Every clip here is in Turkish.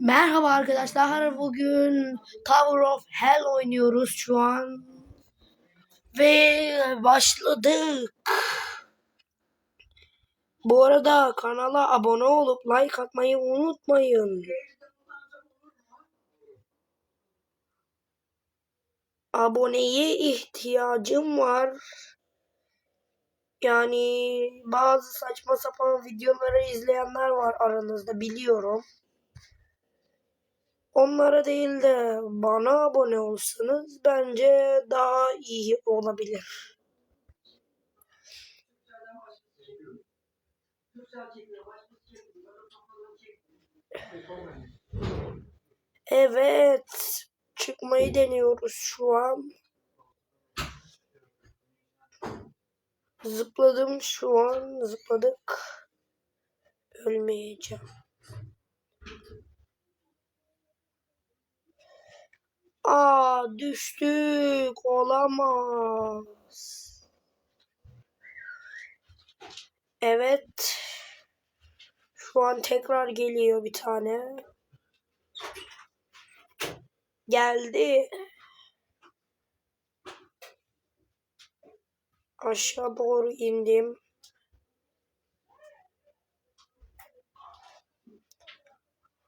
Merhaba arkadaşlar. Bugün Tower of Hell oynuyoruz şu an. Ve başladık. Bu arada kanala abone olup like atmayı unutmayın. Aboneye ihtiyacım var. Yani bazı saçma sapan videoları izleyenler var aranızda biliyorum. Onlara değil de bana abone olsanız bence daha iyi olabilir. Evet, çıkmayı deniyoruz şu an. Zıpladım şu an, zıpladık. Ölmeyeceğim. Aa düştük. Olamaz. Evet. Şu an tekrar geliyor bir tane. Geldi. Aşağı doğru indim.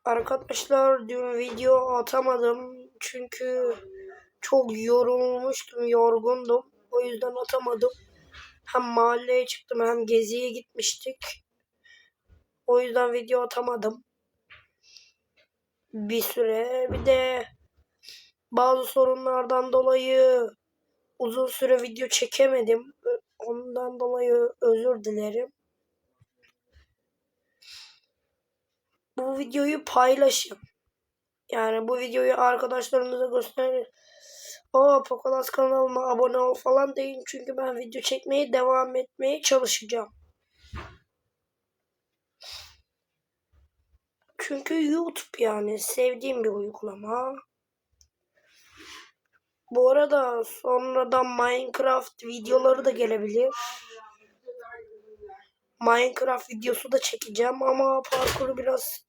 Arkadaşlar dün video atamadım çünkü çok yorulmuştum, yorgundum. O yüzden atamadım. Hem mahalleye çıktım hem geziye gitmiştik. O yüzden video atamadım. Bir süre. Bir de bazı sorunlardan dolayı uzun süre video çekemedim. Ondan dolayı özür dilerim. Bu videoyu paylaşın. Yani bu videoyu arkadaşlarınıza gösterin. O Pocolas kanalıma abone ol falan deyin. Çünkü ben video çekmeye devam etmeye çalışacağım. Çünkü YouTube yani sevdiğim bir uygulama. Bu arada sonradan Minecraft videoları da gelebilir. Minecraft videosu da çekeceğim ama parkuru biraz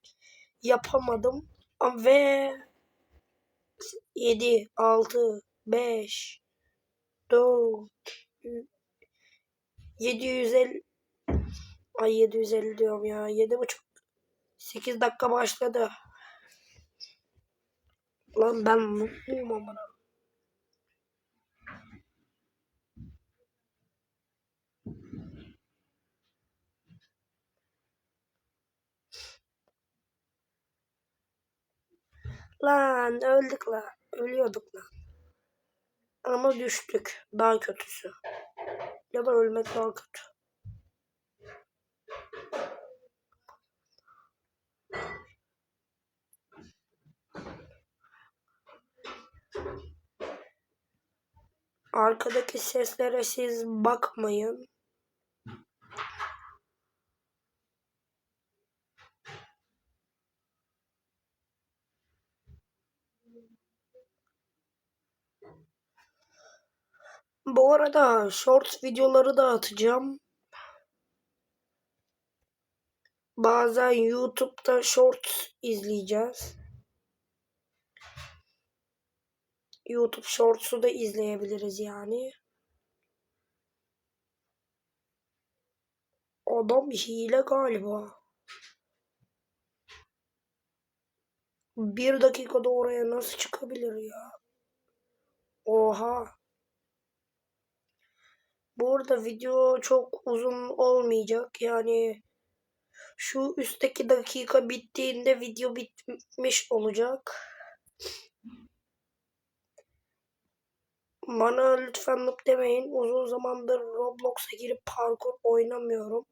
yapamadım. Ve 7, 6, 5, 4, 750 Ay 750 diyorum ya. 7,5 8 dakika başladı. Lan ben mutluyum amına. Lan öldük lan. Ölüyorduk lan. Ama düştük. Daha kötüsü. Ya da ölmek daha kötü. Arkadaki seslere siz bakmayın. Bu arada short videoları da atacağım. Bazen YouTube'da short izleyeceğiz. YouTube Shorts'u da izleyebiliriz yani. Adam hile galiba. Bir dakikada oraya nasıl çıkabilir ya? Oha. Bu arada video çok uzun olmayacak. Yani şu üstteki dakika bittiğinde video bitmiş olacak. Bana lütfen noob demeyin. Uzun zamandır Roblox'a girip parkur oynamıyorum.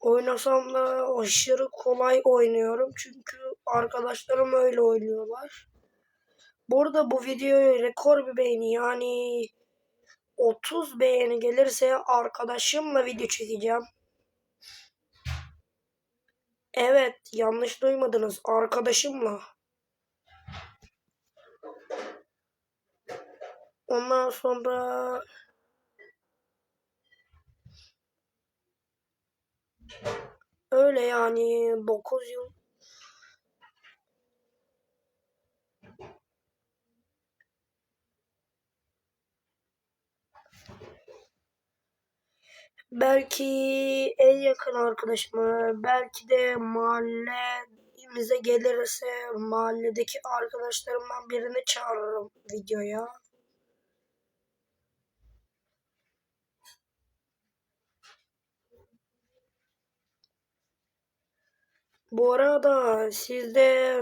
Oynasam da aşırı kolay oynuyorum. Çünkü arkadaşlarım öyle oynuyorlar. Burada bu videoya rekor bir beğeni yani 30 beğeni gelirse arkadaşımla video çekeceğim. Evet yanlış duymadınız arkadaşımla. Ondan sonra öyle yani 9 yıl belki en yakın arkadaşımı, belki de mahallemize gelirse mahalledeki arkadaşlarımdan birini çağırırım videoya. Bu arada siz de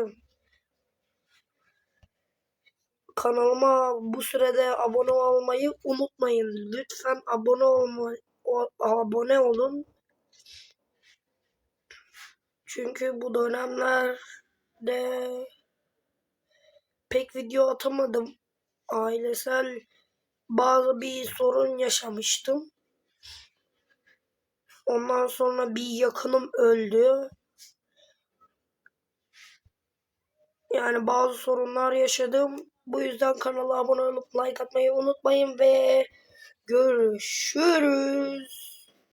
kanalıma bu sürede abone olmayı unutmayın. Lütfen abone olma, o- abone olun. Çünkü bu dönemlerde pek video atamadım. Ailesel bazı bir sorun yaşamıştım. Ondan sonra bir yakınım öldü. Yani bazı sorunlar yaşadım. Bu yüzden kanala abone olup like atmayı unutmayın ve görüşürüz.